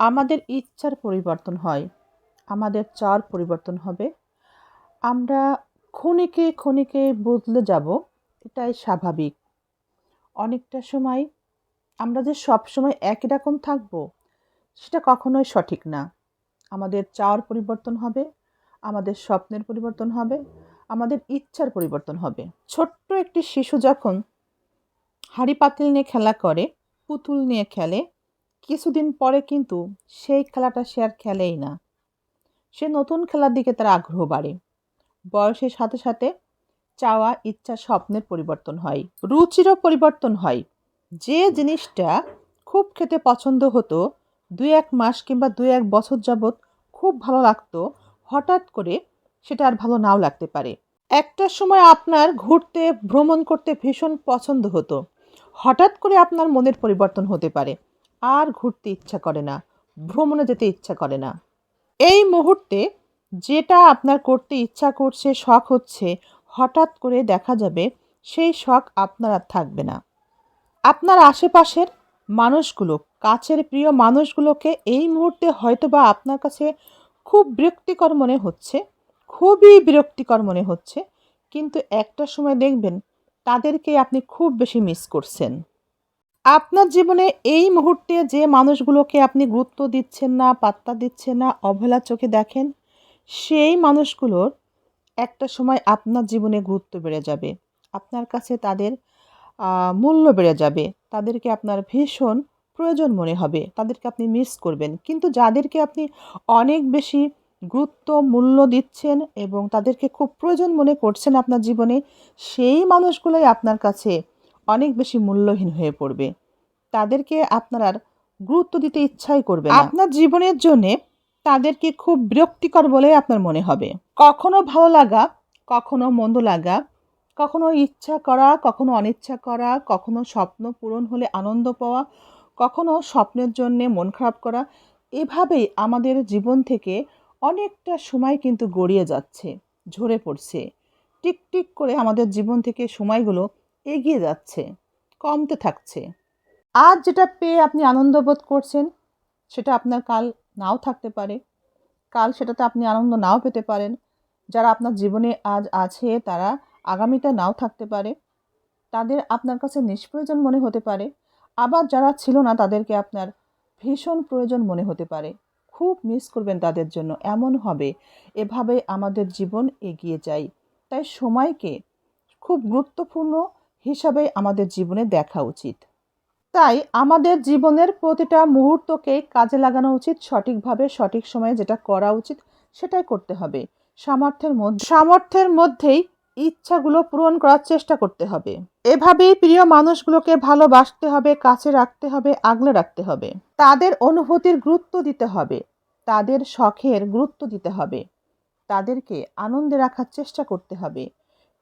আমাদের ইচ্ছার পরিবর্তন হয়, আমাদের চাওয়ার পরিবর্তন হবে। আমরা ক্ষণিকে ক্ষণিকে বদলে যাব, এটাই স্বাভাবিক। অনেকটা সময় আমরা যে সব সময় একই রকম থাকব, সেটা কখনোই সঠিক না। আমাদের চাওয়ার পরিবর্তন হবে, আমাদের স্বপ্নের পরিবর্তন হবে, আমাদের ইচ্ছার পরিবর্তন হবে। ছোট্ট একটি শিশু যখন হাঁড়ি পাতিল নিয়ে খেলা করে, পুতুল নিয়ে খেলে কিছুদিন পরে কিন্তু সেই খেলাটা সে আর খেলেই না। সে নতুন খেলার দিকে তার আগ্রহ বাড়ে। বয়সের সাথে সাথে চাওয়া, ইচ্ছা, স্বপ্নের পরিবর্তন হয়, রুচিরও পরিবর্তন হয়। যে জিনিসটা খুব খেতে পছন্দ হতো দুই এক মাস কিংবা দুই এক বছর যাবৎ খুব ভালো লাগতো, হঠাৎ করে সেটা আর ভালো নাও লাগতে পারে। একটা সময় আপনার ঘুরতে, ভ্রমণ করতে ভীষণ পছন্দ হতো। হঠাৎ করে আপনার মনের পরিবর্তন হতে পারে। আর ঘুরতে ইচ্ছা করে না, ভ্রমণে যেতে ইচ্ছা করে না। এই মুহূর্তে যেটা আপনার করতে ইচ্ছা করছে, শখ হচ্ছে, হঠাৎ করে দেখা যাবে, সেই শখ আপনার আর থাকবে না। আপনার আশেপাশের মানুষগুলো, কাছের প্রিয় মানুষগুলোকে এই মুহূর্তে হয়তো বা আপনার কাছে খুব বিরক্তিকর মনে হচ্ছে, খুবই বিরক্তিকর মনে হচ্ছে, কিন্তু একটা সময় দেখবেন, তাদেরকে আপনি খুব বেশি মিস করছেন। আপনার জীবনে এই মুহূর্তে যে মানুষগুলোকে আপনি গুরুত্ব দিচ্ছেন না, পাত্তা দিচ্ছেন না, অবহেলা চোখে দেখেন, সেই মানুষগুলোর একটা সময় আপনার জীবনে গুরুত্ব বেড়ে যাবে। আপনার কাছে তাদের মূল্য বেড়ে যাবে। তাদেরকে আপনার ভীষণ প্রয়োজন মনে হবে। তাদেরকে আপনি মিস করবেন। কিন্তু যাদেরকে আপনি অনেক বেশি গুরুত্ব, মূল্য দিচ্ছেন এবং তাদেরকে খুব প্রয়োজন মনে করছেন আপনার জীবনে, সেই মানুষগুলোই আপনার কাছে অনেক বেশি মূল্যহীন হয়ে পড়বে। তাদেরকে আপনার আর গুরুত্ব দিতে ইচ্ছাই করবে আপনার জীবনের জন্যে তাদেরকে খুব বিরক্তিকর বলে আপনার মনে হবে। কখনো ভালো লাগা, কখনো মন্দ লাগা, কখনো ইচ্ছা করা, কখনো অনিচ্ছা করা, কখনো স্বপ্ন পূরণ হলে আনন্দ পাওয়া, কখনো স্বপ্নের জন্যে মন খারাপ করা, এভাবেই আমাদের জীবন থেকে অনেকটা সময় কিন্তু গড়িয়ে যাচ্ছে, ঝরে পড়ছে। টিক টিক করে আমাদের জীবন থেকে সময়গুলো এগিয়ে যাচ্ছে, কমতে থাকছে। আজ যেটা পেয়ে আপনি আনন্দ বোধ করছেন, সেটা আপনার কাল নাও থাকতে পারে। কাল সেটাতে আপনি আনন্দ নাও পেতে পারেন। যারা আপনার জীবনে আজ আছে, তারা আগামীতে নাও থাকতে পারে। তাদের আপনার কাছে নিষ্প্রয়োজন মনে হতে পারে। আবার যারা ছিল না, তাদেরকে আপনার ভীষণ প্রয়োজন মনে হতে পারে। খুব মিস করবেন তাদের জন্য। এমন হবে। এভাবে আমাদের জীবন এগিয়ে যায়। তাই সময়কে খুব গুরুত্বপূর্ণ হিসাবে আমাদের জীবনে দেখা উচিত। তাই আমাদের জীবনের প্রতিটা মুহূর্তকে কাজে লাগানো উচিত, সঠিকভাবে, সঠিক সময়ে যেটা করা উচিত সেটাই করতে হবে। সামর্থ্যের মধ্যে, সামর্থ্যের মধ্যেই ইচ্ছাগুলো পূরণ করার চেষ্টা করতে হবে। এভাবেই প্রিয় মানুষগুলোকে ভালোবাসতে হবে, কাছে রাখতে হবে, আগলে রাখতে হবে। তাদের অনুভূতির গুরুত্ব দিতে হবে, তাদের শখের গুরুত্ব দিতে হবে, তাদেরকে আনন্দে রাখার চেষ্টা করতে হবে।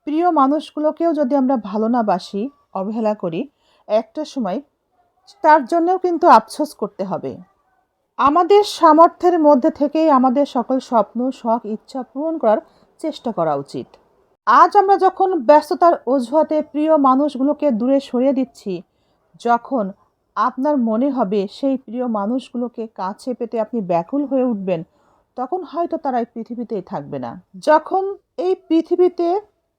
প্রিয় মানুষগুলোকেও যদি আমরা ভালো না বাসি, অবহেলা করি, একটা সময় তার জন্যও কিন্তু আফসোস করতে হবে। আমাদের সামর্থ্যের মধ্যে থেকেই আমাদের সকল স্বপ্ন, শখ, ইচ্ছা পূরণ করার চেষ্টা করা উচিত। আজ আমরা যখন ব্যস্ততার অজুহাতে প্রিয় মানুষগুলোকে দূরে সরিয়ে দিচ্ছি, যখন আপনার মনে হবে সেই প্রিয় মানুষগুলোকে কাছে পেতে আপনি ব্যাকুল হয়ে উঠবেন, তখন হয়তো তারা এই পৃথিবীতেই থাকবে না। যখন এই পৃথিবীতে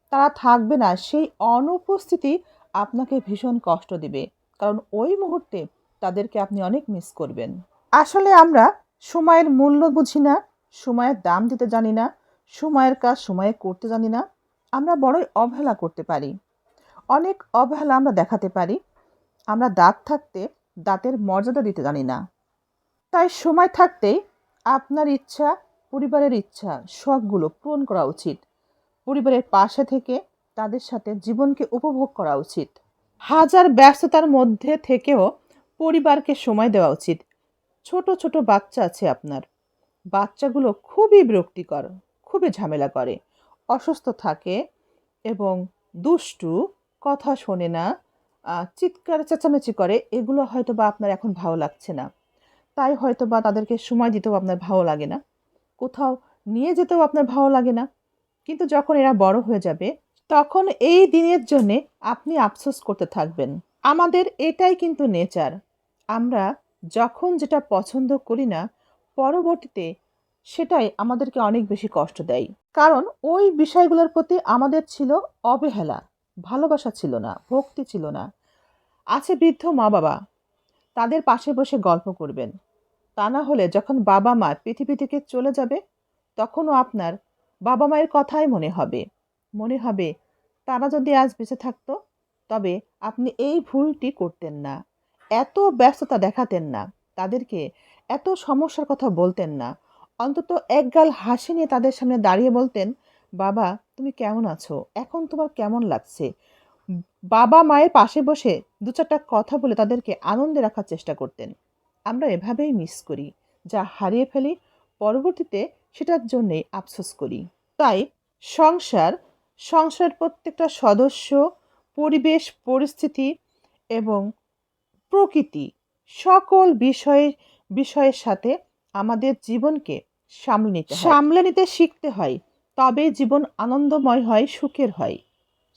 তারা থাকবে না। সেই অনুপস্থিতি আপনাকে ভীষণ কষ্ট দিবে। কারণ ওই মুহূর্তে তাদেরকে আপনি অনেক মিস করবেন। আসলে আমরা সময়ের মূল্য বুঝি না, সময়ের দাম দিতে জানি না, সময়ের কাজ সময়ে করতে জানি না। আমরা বড়ই অবহেলা করতে পারি। অনেক অবহেলা আমরা দেখাতে পারি। আমরা দাঁত থাকতে দাঁতের মর্যাদা দিতে জানি না। তাই সময় থাকতেই আপনার ইচ্ছা, পরিবারের ইচ্ছা, শখগুলো পূরণ করা উচিত। পরিবারের পাশে থেকে তাদের সাথে জীবনকে উপভোগ করা উচিত। হাজার ব্যস্ততার মধ্যে থেকেও পরিবারকে সময় দেওয়া উচিত। ছোট ছোট বাচ্চা আছে আপনার। বাচ্চাগুলো খুবই বিরক্তিকর, খুবই ঝামেলা করে। অসুস্থ থাকে এবং দুষ্টু, কথা শোনে না চিৎকার, চেঁচামেচি করে, এগুলো হয়তো বা আপনার এখন ভালো লাগছে না। তাই হয়তো বা তাদেরকে সময় দিতেও আপনার ভালো লাগে না। কোথাও নিয়ে যেতেও আপনার ভালো লাগে না। কিন্তু যখন এরা বড় হয়ে যাবে, তখন এই দিনের জন্যে আপনি আফসোস করতে থাকবেন। আমাদের এটাই কিন্তু নেচার। আমরা যখন যেটা পছন্দ করি না, পরবর্তীতে সেটাই আমাদেরকে অনেক বেশি কষ্ট দেয়। কারণ ওই বিষয়গুলোর প্রতি আমাদের ছিল অবহেলা, ভালোবাসা ছিল না, ভক্তি ছিল না। আছে বৃদ্ধ মা বাবা তাদের পাশে বসে গল্প করবেন। তা না হলে যখন বাবা মা পৃথিবী থেকে চলে যাবে, তখনও আপনার বাবা মায়ের কথাই মনে হবে। মনে হবে, তারা যদি আজ বেঁচে থাকতো, তবে আপনি এই ভুলটি করতেন না। এত ব্যস্ততা দেখাতেন না। তাদেরকে এত সমস্যার কথা বলতেন না। অন্তত একগাল হাসি নিয়ে তাদের সামনে দাঁড়িয়ে বলতেন, বাবা, তুমি কেমন আছো? এখন তোমার কেমন লাগছে? বাবা মায়ের পাশে বসে দু চারটা কথা বলে তাদেরকে আনন্দে রাখার চেষ্টা করতেন। আমরা এভাবেই মিস করি। যা হারিয়ে ফেলি, পরবর্তীতে সেটার জন্যেই আফসোস করি। তাই সংসার সংসার প্রত্যেকটা সদস্য, পরিবেশ, পরিস্থিতি এবং প্রকৃতি সকল বিষয়ে, বিষয়ের সাথে আমাদের জীবনকে সামলে নিতে সামলে নিতে শিখতে হয় তবে জীবন আনন্দময় হয়, সুখের হয়।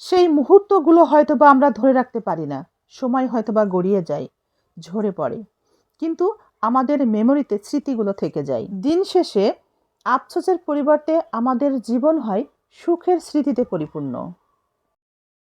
সেই মুহূর্তগুলো হয়তোবা আমরা ধরে রাখতে পারি না, সময় হয়তোবা গড়িয়ে যায়, ঝরে পড়ে। কিন্তু আমাদের মেমোরিতে স্মৃতিগুলো থেকে যায়। দিন শেষে আফসোসের পরিবর্তে আমাদের জীবন হয় সুখের স্মৃতিতে পরিপূর্ণ।